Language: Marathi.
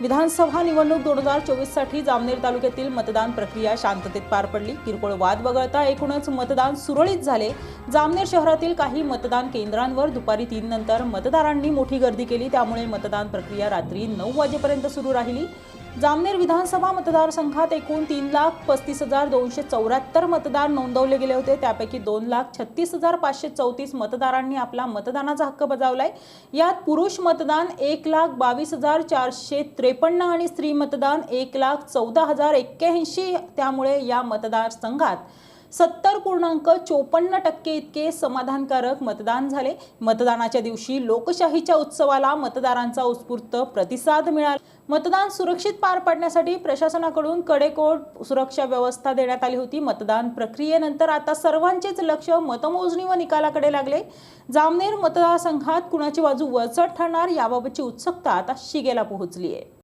विधानसभा निवडणूक दोन हजार चोवीससाठी जामनेर तालुक्यातील मतदान प्रक्रिया शांततेत पार पडली. किरकोळ वाद वगळता एकूणच मतदान सुरळीत झाले. जामनेर शहरातील काही मतदान केंद्रांवर दुपारी तीन नंतर मतदारांनी मोठी गर्दी केली. त्यामुळे मतदान प्रक्रिया रात्री नऊ वाजेपर्यंत सुरू राहिली. जामनेर विधानसभा मतदारसंघात एकूण तीन लाख पस्तीस हजार दोनशे चौऱ्याहत्तर मतदार नोंदवले गेले होते. त्यापैकी दोन लाख छत्तीस हजार पाचशे चौतीस मतदारांनी आपला मतदानाचा हक्क बजावलाय. यात पुरुष मतदान एक लाख बावीस हजार चारशे त्रेपन्न आणि स्त्री मतदान एक लाख चौदा हजार एक्क्याऐंशी. त्यामुळे या मतदारसंघात सत्तर पूर्णांक चोपन्न टक्के इतके समाधानकारक मतदान झाले. मतदानाच्या दिवशी लोकशाहीच्या उत्सवाला मतदारांचा उत्स्फूर्त प्रतिसाद मिळाला. मतदान सुरक्षित पार पाडण्यासाठी प्रशासनाकडून कडेकोट सुरक्षा व्यवस्था देण्यात आली होती. मतदान प्रक्रियेनंतर आता सर्वांचेच लक्ष मतमोजणी व निकालाकडे लागले. जामनेर मतदारसंघात कुणाची बाजू वळचट ठरणार याबाबतची उत्सुकता आता शिगेला पोहोचली आहे